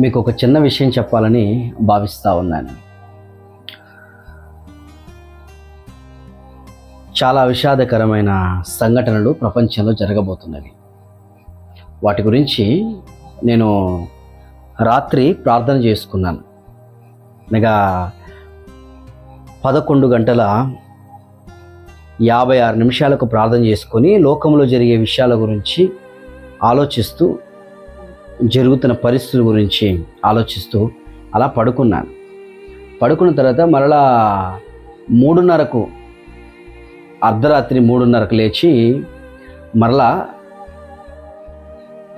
మీకు ఒక చిన్న విషయం చెప్పాలని భావిస్తూ ఉన్నాను. చాలా విషాదకరమైన సంఘటనలు ప్రపంచంలో జరగబోతున్నవి. వాటి గురించి నేను రాత్రి ప్రార్థన చేసుకున్నాను. అనగా పదకొండు గంటల యాభై ఆరు నిమిషాలకు ప్రార్థన చేసుకొని లోకంలో జరిగే విషయాల గురించి ఆలోచిస్తూ జరుగుతున్న పరిస్థితుల గురించి ఆలోచిస్తూ అలా పడుకున్నాను. పడుకున్న తర్వాత మరలా మూడున్నరకు అర్ధరాత్రి మూడున్నరకు లేచి మరలా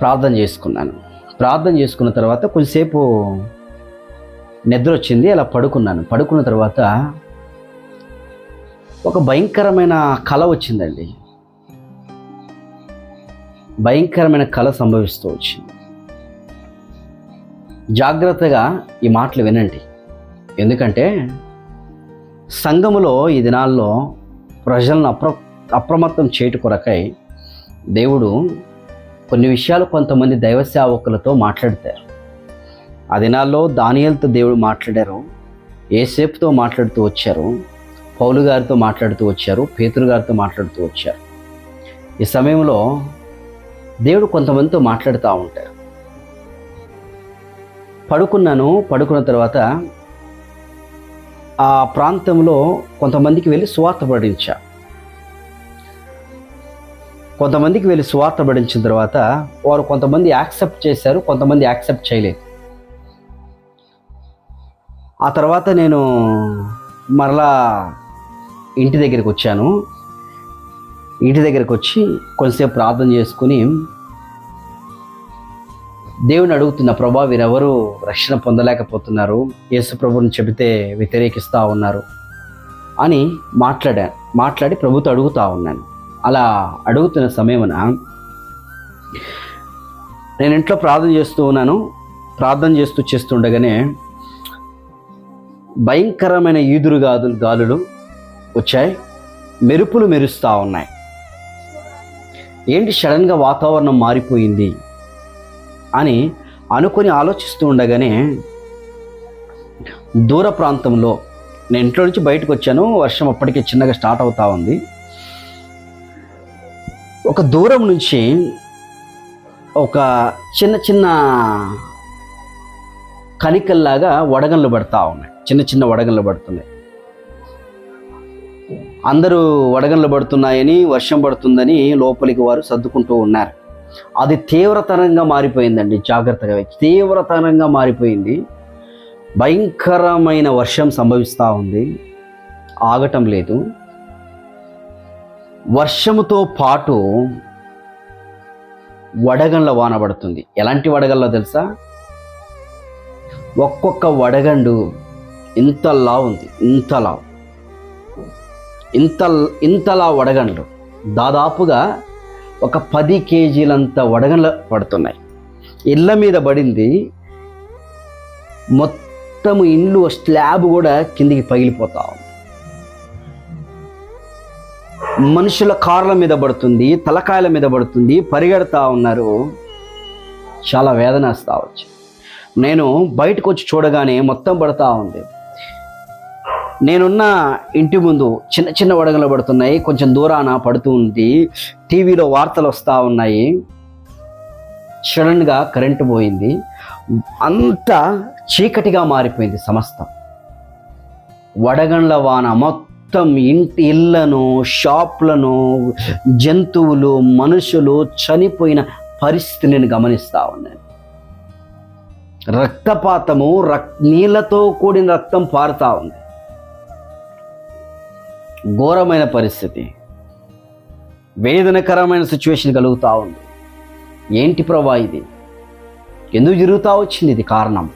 ప్రార్థన చేసుకున్నాను. ప్రార్థన చేసుకున్న తర్వాత కొద్దిసేపు నిద్ర వచ్చింది అలా పడుకున్నాను. పడుకున్న తర్వాత ఒక భయంకరమైన కళ వచ్చిందండి. భయంకరమైన కళ సంభవిస్తూ వచ్చింది. జాగ్రత్తగా ఈ మాటలు వినండి. ఎందుకంటే సంఘములో ఈ దినాల్లో ప్రజలను అప్ర అప్రమత్తం చేయట కొరకై దేవుడు కొన్ని విషయాలు కొంతమంది దైవ సేవకులతో మాట్లాడతారు. ఆ దినాల్లో దానియలతో దేవుడు మాట్లాడారు ఏసేపుతో మాట్లాడుతూ వచ్చారు పౌలు గారితో మాట్లాడుతూ వచ్చారు పేతురు గారితో మాట్లాడుతూ వచ్చారు. ఈ సమయంలో దేవుడు కొంతమందితో మాట్లాడుతూ ఉంటారు. పడుకున్నాను పడుకున్న తర్వాత ఆ ప్రాంతంలో కొంతమందికి వెళ్ళి స్వార్థ పడించా కొంతమందికి వెళ్ళి స్వార్థ పడించిన తర్వాత వారు కొంతమంది యాక్సెప్ట్ చేశారు కొంతమంది యాక్సెప్ట్ చేయలేదు. ఆ తర్వాత నేను మరలా ఇంటి దగ్గరికి వచ్చాను. ఇంటి దగ్గరికి వచ్చి కొంతసేపు ప్రార్థన చేసుకుని దేవుని అడుగుతున్న ప్రభా వీరెవరు రక్షణ పొందలేకపోతున్నారు. యేసు ప్రభుని చెబితే వ్యతిరేకిస్తూ ఉన్నారు అని మాట్లాడా మాట్లాడి ప్రభుతో అడుగుతూ ఉన్నాను. అలా అడుగుతున్న సమయమున నేను ఇంట్లో ప్రార్థన చేస్తూ ఉన్నాను. ప్రార్థన చేస్తూ చేస్తుండగానే భయంకరమైన ఈదురు గాదులు గాలులు వచ్చాయి. మెరుపులు మెరుస్తూ ఉన్నాయి. ఏంటి? సడన్గా వాతావరణం మారిపోయింది. అని అనుకొని ఆలోచిస్తూ ఉండగానే దూర ప్రాంతంలో నేను ఇంట్లో నుంచి బయటకు వచ్చాను. వర్షం అప్పటికే చిన్నగా స్టార్ట్ అవుతా ఉంది. ఒక దూరం నుంచి ఒక చిన్న చిన్న కణికల్లాగా వడగళ్ళు పడతా ఉన్నాయి. చిన్న చిన్న వడగళ్ళు పడుతున్నాయి. అందరూ వడగళ్ళు పడుతున్నాయని వర్షం పడుతుందని లోపలికి వారు సర్దుకుంటూ ఉన్నారు. అది తీవ్రతరంగా మారిపోయిందండి జాగ్రత్తగా తీవ్రతరంగా మారిపోయింది. భయంకరమైన వర్షం సంభవిస్తూ ఉంది. ఆగటం లేదు. వర్షముతో పాటు వడగండ్ల వాన పడుతుంది. ఎలాంటి వడగళ్ళ తెలుసా? ఒక్కొక్క వడగండు ఇంతలా ఉంది ఇంతలా. ఇంత ఇంతలా వడగండ్లు. దాదాపుగా ఒక పది కేజీలంత వడగండ్ల పడుతున్నాయి. ఇళ్ళ మీద పడింది మొత్తము ఇండ్లు స్లాబ్ కూడా కిందికి పగిలిపోతా ఉంది. మనుషుల కార్ల మీద పడుతుంది తలకాయల మీద పడుతుంది పరిగెడతా ఉన్నారు. చాలా వేదన వస్తా వచ్చి నేను బయటకు వచ్చి చూడగానే మొత్తం పడతా ఉంది. నేనున్న ఇంటి ముందు చిన్న చిన్న వడగలు పడుతున్నాయి. కొంచెం దూరాన పడుతూ ఉంది. టీవీలో వార్తలు వస్తూ ఉన్నాయి. సడన్గా కరెంటు పోయింది. అంతా చీకటిగా మారిపోయింది సమస్తం. వడగండ్ల వాన మొత్తం ఇంటి ఇళ్ళను షాప్లను జంతువులు మనుషులు చనిపోయిన పరిస్థితి నేను గమనిస్తూ ఉన్నాను. రక్తపాతము రక్ నీళ్ళతో కూడిన రక్తం పారుతూ ఉంది. ఘోరమైన పరిస్థితి. వేదనకరమైన సిచ్యువేషన్ కలుగుతూ ఉంది. ఏంటి ప్రభా ఇది? ఎందుకు జరుగుతూ వచ్చింది ఇది కారణం?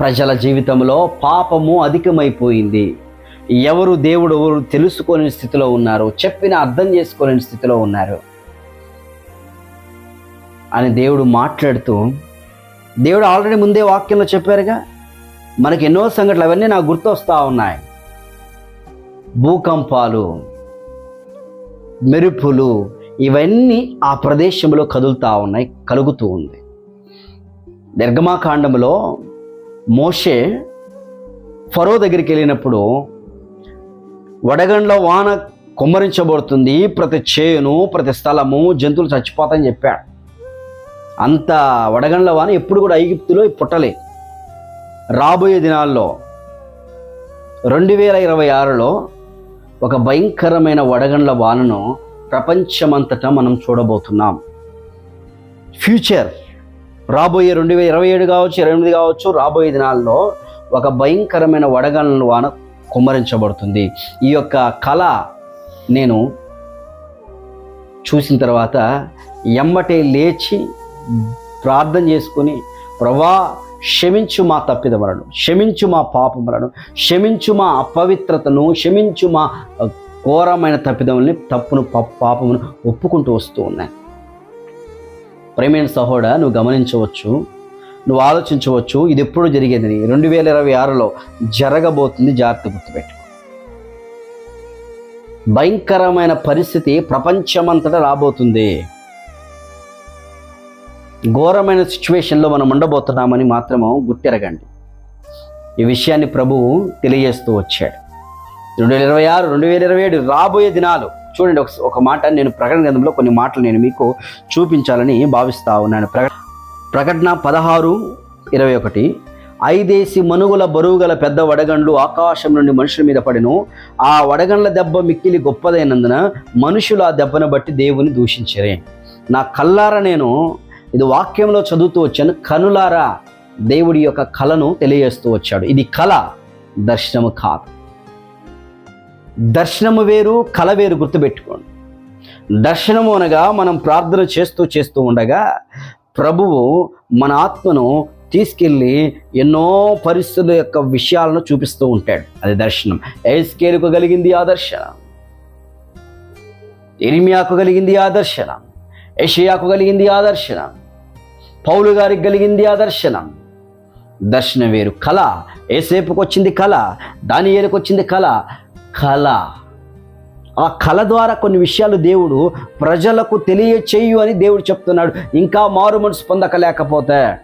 ప్రజల జీవితంలో పాపము అధికమైపోయింది. ఎవరు దేవుడు ఎవరు తెలుసుకోలేని స్థితిలో ఉన్నారు? చెప్పిన అర్థం చేసుకోలేని స్థితిలో ఉన్నారు. అని దేవుడు మాట్లాడుతూ దేవుడు ఆల్రెడీ ముందే వాక్యంలో చెప్పారుగా మనకి ఎన్నో సంఘటనలు అవన్నీ నాకు గుర్తొస్తా ఉన్నాయి. భూకంపాలు మెరుపులు ఇవన్నీ ఆ ప్రదేశంలో కదులుతూ ఉన్నాయి కలుగుతూ ఉంది. నిర్గమాకాండంలో మోషే ఫరో దగ్గరికి వెళ్ళినప్పుడు వడగండ్ల వాన కుమ్మరించబడుతుంది ప్రతి చేను ప్రతి స్థలము జంతువులు చచ్చిపోతాయని చెప్పాడు. అంత వడగండ్ల వాన ఎప్పుడు కూడా ఐగిప్తులో పుట్టలే రాబోయే దినాల్లో రెండు వేల ఇరవై ఆరులో ఒక భయంకరమైన వడగండ్ల వానను ప్రపంచమంతటా మనం చూడబోతున్నాం. ఫ్యూచర్ రాబోయే రెండు వేల ఇరవై ఏడు కావచ్చు ఇరవై ఎనిమిది కావచ్చు రాబోయే దినాల్లో ఒక భయంకరమైన వడగండ్ల వాన కుమ్మరించబడుతుంది. ఈ యొక్క కళ నేను చూసిన తర్వాత ఎమ్మటే లేచి ప్రార్థన చేసుకుని ప్రభా క్షమించు మా తప్పిదములను క్షమించు మా పాపములను క్షమించు మా అపవిత్రతను క్షమించు మా ఘోరమైన తప్పిదముల్ని తప్పును ప- పాపమును ఒప్పుకుంటూ వస్తూ ఉన్నాయి. ప్రేమైన సహోడ నువ్వు గమనించవచ్చు నువ్వు ఆలోచించవచ్చు ఇది ఎప్పుడు జరిగేదని. రెండు వేల ఇరవై ఆరులో జరగబోతుంది జాగ్రత్త గుర్తుపెట్టు భయంకరమైన పరిస్థితి ప్రపంచమంతటా రాబోతుంది. ఘోరమైన సిచ్యువేషన్లో మనం ఉండబోతున్నామని మాత్రము గుర్తెరగండి. ఈ విషయాన్ని ప్రభువు తెలియజేస్తూ వచ్చాడు. రెండు వేల ఇరవై ఆరు రెండు వేల ఇరవై ఏడు రాబోయే దినాలు చూడండి ఒక ఒక మాట నేను ప్రకటన గ్రంథంలో కొన్ని మాటలు నేను మీకు చూపించాలని భావిస్తా ఉన్నాను. ప్రక ప్రకటన పదహారు ఇరవై ఒకటి. ఐదేసి మనుగుల బరువుగల పెద్ద వడగండ్లు ఆకాశం నుండి మనుషుల మీద పడిను. ఆ వడగండ్ల దెబ్బ మిక్కిలి గొప్పదైనందున మనుషులు ఆ దెబ్బను బట్టి దేవుని దూషించరే. నా కల్లార నేను ఇది వాక్యంలో చదువుతూ వచ్చాను. కనులారా దేవుడి యొక్క కళను తెలియజేస్తూ వచ్చాడు. ఇది కళ దర్శనము కాదు. దర్శనము వేరు కళ వేరు గుర్తుపెట్టుకోండి. దర్శనము అనగా మనం ప్రార్థన చేస్తూ చేస్తూ ఉండగా ప్రభువు మన ఆత్మను తీసుకెళ్ళి ఎన్నో పరిస్థితుల యొక్క విషయాలను చూపిస్తూ ఉంటాడు. అది దర్శనం. ఏస్కేలుకు కలిగింది ఆ దర్శనం. ఇరిమియాకు కలిగింది ఆ దర్శనం. ఏషియాకు కలిగింది ఆ దర్శనం. పౌలు గారికి కలిగింది ఆ దర్శనం. దర్శనం వేరు కళ. ఏసేపుకి వచ్చింది కళ. దానియేలుకు వచ్చింది కళ. కళ. ఆ కళ ద్వారా కొన్ని విషయాలు దేవుడు ప్రజలకు తెలియచేయు అని దేవుడు చెప్తున్నాడు. ఇంకా మారు మనసు పొందకలేకపోతే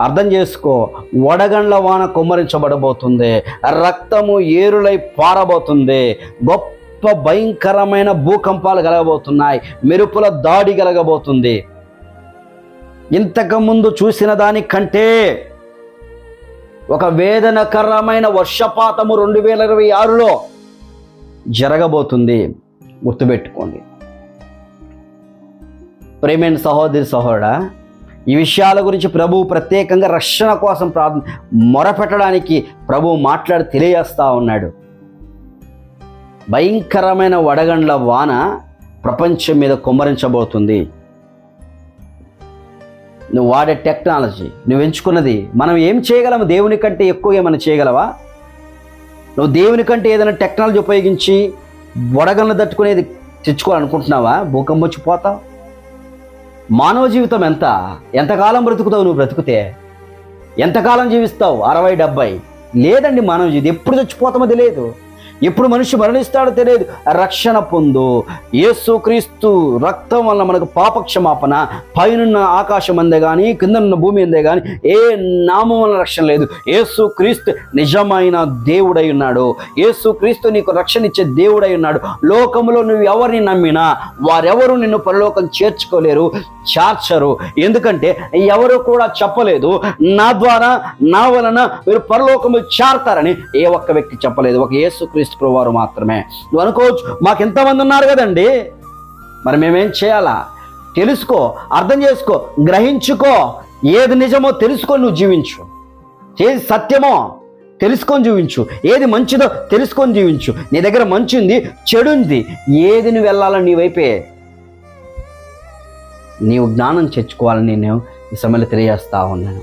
అర్థం చేసుకో. వడగండ్ల వాన కుమ్మరించబడబోతుంది. రక్తము ఏరులై పారబోతుంది. గొప్ప భయంకరమైన భూకంపాలు కలగబోతున్నాయి. మెరుపుల దాడి కలగబోతుంది. ఇంతకుముందు చూసిన దానికంటే ఒక వేదనకరమైన వర్షపాతము రెండు వేల ఇరవై ఆరులో జరగబోతుంది. గుర్తుపెట్టుకోండి. ప్రేమైన సహోదరి సహోదరా ఈ విషయాల గురించి ప్రభువు ప్రత్యేకంగా రక్షణ కోసం ప్రార్థన మొరపెట్టడానికి ప్రభువు మాట్లాడి తెలియజేస్తా ఉన్నాడు. భయంకరమైన వడగండ్ల వాన ప్రపంచం మీద కుమ్మరించబోతుంది. నువ్వు వాడే టెక్నాలజీ నువ్వు ఎంచుకున్నది మనం ఏం చేయగలము? దేవుని కంటే ఎక్కువ ఏమైనా చేయగలవా? నువ్వు దేవుని కంటే ఏదైనా టెక్నాలజీ ఉపయోగించి వడగలను తట్టుకునేది తెచ్చుకోవాలనుకుంటున్నావా? భూకంపం వచ్చి పోతావు. మానవ జీవితం ఎంత? ఎంతకాలం బ్రతుకుతావు నువ్వు బ్రతికితే? ఎంతకాలం జీవిస్తావు? అరవై డెబ్బై. లేదండి మానవ జీవితం. ఎప్పుడు చచ్చిపోతామో తెలియదు. ఎప్పుడు మనిషి మరణిస్తాడో తెలియదు. రక్షణ పొందు. యేసుక్రీస్తు రక్తం వల్ల మనకు పాపక్షమాపణ. పైనున్న ఆకాశం అందే కానీ కిందనున్న భూమి అందే కానీ ఏ నామం వల్ల రక్షణ లేదు. యేసుక్రీస్తు నిజమైన దేవుడై ఉన్నాడు. యేసుక్రీస్తు నీకు రక్షణ ఇచ్చే దేవుడై ఉన్నాడు. లోకంలో నువ్వు ఎవరిని నమ్మినా వారెవరు నిన్ను పరలోకం చేర్చుకోలేరు చేర్చరు. ఎందుకంటే ఎవరు కూడా చెప్పలేదు నా ద్వారా నా వలన మీరు పరలోకము చేరతారని ఏ ఒక్క వ్యక్తి చెప్పలేదు. ఒక యేసుక్రీస్తు వారు మాత్రమే. నువ్వు అనుకోవచ్చు మాకు ఎంతమంది ఉన్నారు కదండి? మరి మేమేం చేయాలా? తెలుసుకో అర్థం చేసుకో గ్రహించుకో. ఏది నిజమో తెలుసుకొని నువ్వు జీవించు. ఏది సత్యమో తెలుసుకొని జీవించు. ఏది మంచిదో తెలుసుకొని జీవించు. నీ దగ్గర మంచి ఉంది చెడు ఉంది ఏది నువ్వు వెళ్ళాలని నీ వైపే. నీవు జ్ఞానం తెచ్చుకోవాలని నేను ఈ సమయంలో తెలియజేస్తా ఉన్నాను.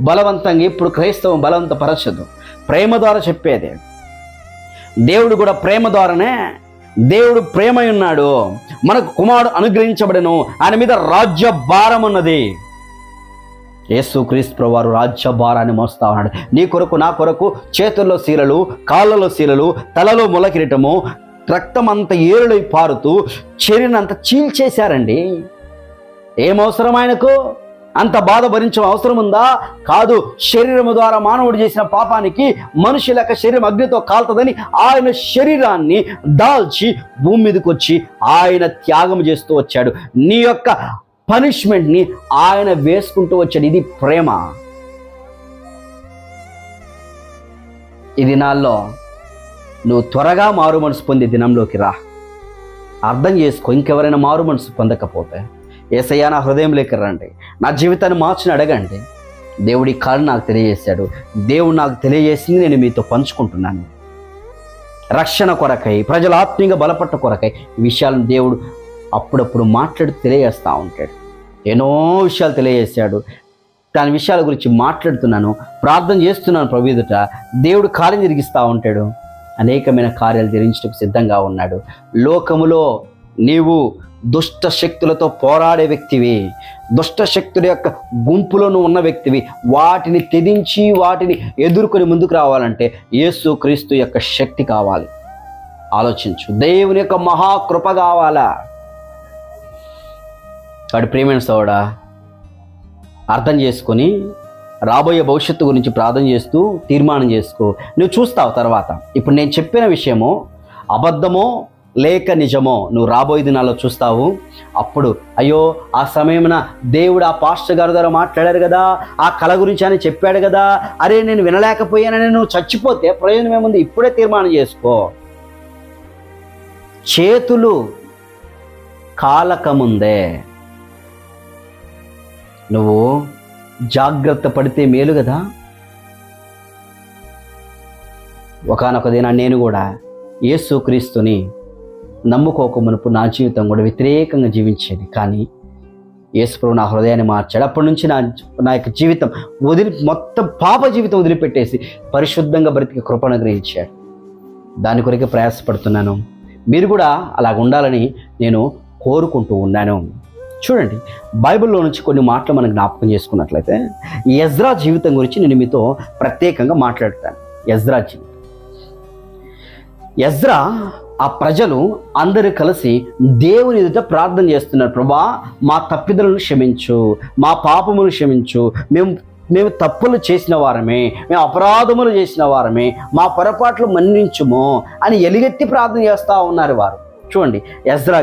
బలవంతంగా ఇప్పుడు క్రైస్తవం బలవంతపరచదు. ప్రేమ ద్వారా చెప్పేదే. దేవుడు కూడా ప్రేమ ద్వారానే దేవుడు ప్రేమై ఉన్నాడు మనకు కుమారుడు అనుగ్రహించబడను. ఆయన మీద రాజ్య భారం ఉన్నది. యేసు క్రీస్తు వారు రాజ్య భారాన్ని మోస్తా ఉన్నాడు. నీ కొరకు నా కొరకు చేతుల్లో శీలలు కాళ్ళలో శీలలు తలలో మొలకిరటము రక్తం అంత ఏరులై పారుతూ చెరినంత చీల్చేశారండి. ఏం అవసరం ఆయనకు అంత బాధ భరించడం అవసరం ఉందా? కాదు శరీరము ద్వారా మానవుడు చేసిన పాపానికి మనుషుల లెక్క శరీరం అగ్నితో కాలుతుందని ఆయన శరీరాన్ని దాల్చి భూమి మీదకి వచ్చి ఆయన త్యాగం చేస్తూ వచ్చాడు. నీ యొక్క పనిష్మెంట్ని ఆయన వేసుకుంటూ వచ్చాడు. ఇది ప్రేమ. ఈ దినాల్లో నువ్వు త్వరగా మారు మనసు పొందే దినంలోకి రా. అర్థం చేసుకో ఇంకెవరైనా మారు మనసు పొందకపోతే. ఏసయ్యా నా హృదయంలోకి రండి నా జీవితాన్ని మార్చిన అడగండి దేవుడి కాలు నాకు తెలియజేశాడు. దేవుడు నాకు తెలియజేసింది నేను మీతో పంచుకుంటున్నాను. రక్షణ కొరకై ప్రజల ఆత్మీయంగా బలపట్ట కొరకై ఈ విషయాలను దేవుడు అప్పుడప్పుడు మాట్లాడుతూ తెలియజేస్తూ ఉంటాడు. ఎన్నో విషయాలు తెలియజేశాడు. దాని విషయాల గురించి మాట్లాడుతున్నాను ప్రార్థన చేస్తున్నాను ప్రభు ఎదుట. దేవుడు కార్యం జరిగిస్తూ ఉంటాడు. అనేకమైన కార్యాలు జరిగించడానికి సిద్ధంగా ఉన్నాడు. లోకములో నీవు దుష్ట శక్తులతో పోరాడే వ్యక్తివి. దుష్ట శక్తుల యొక్క గుంపులను ఉన్న వ్యక్తివి. వాటిని తెదించి వాటిని ఎదుర్కొని ముందుకు రావాలంటే యేసు క్రీస్తు యొక్క శక్తి కావాలి. ఆలోచించు. దేవుని యొక్క మహాకృప కావాలా? వాడు ప్రేమైన సోడా అర్థం చేసుకొని రాబోయే భవిష్యత్తు గురించి ప్రార్థన చేస్తూ తీర్మానం చేసుకో. నువ్వు చూస్తావు తర్వాత. ఇప్పుడు నేను చెప్పిన విషయము అబద్ధమో లేక నిజమో నువ్వు రాబోయే దినాల్లో చూస్తావు. అప్పుడు అయ్యో ఆ సమయమున దేవుడు ఆ పాస్టర్ గారి ద్వారా మాట్లాడారు కదా ఆ కళ గురించి అని చెప్పాడు కదా అరే నేను వినలేకపోయానని నువ్వు చచ్చిపోతే ప్రయోజనం ఏముంది? ఇప్పుడే తీర్మానం చేసుకో. చేతులు కాలకముందే. నువ్వు జాగ్రత్త పడితే మేలు కదా. ఒకనొక దిన నేను కూడా యేసుక్రీస్తుని నమ్ముకోక మునుపు నా జీవితం కూడా వ్యతిరేకంగా జీవించేది. కానీ యేసుప్రభు నా హృదయాన్ని మార్చాడు. అప్పటి నుంచి నా నా యొక్క జీవితం వదిలి మొత్తం పాప జీవితం వదిలిపెట్టేసి పరిశుద్ధంగా బ్రతికి కృపను గ్రహించాడు దాని కొరకే ప్రయాసపడుతున్నాను. మీరు కూడా అలాగ ఉండాలని నేను కోరుకుంటూ ఉన్నాను. చూడండి బైబిల్లో నుంచి కొన్ని మాటలు మనం జ్ఞాపకం చేసుకున్నట్లయితే యజ్రా జీవితం గురించి నేను మీతో ప్రత్యేకంగా మాట్లాడతాను. యజ్రా జీవితం. యజ్రా ఆ ప్రజలు అందరూ కలిసి దేవుని ఎదుట ప్రార్థన చేస్తున్నారు. ప్రభా మా తప్పిదలను క్షమించు మా పాపమును క్షమించు. మేము మేము తప్పులు చేసిన వారమే మేము అపరాధములు చేసిన వారమే మా పొరపాట్లు మన్నించుము అని ఎలుగెత్తి ప్రార్థన చేస్తూ ఉన్నారు వారు. చూడండి ఎజ్రా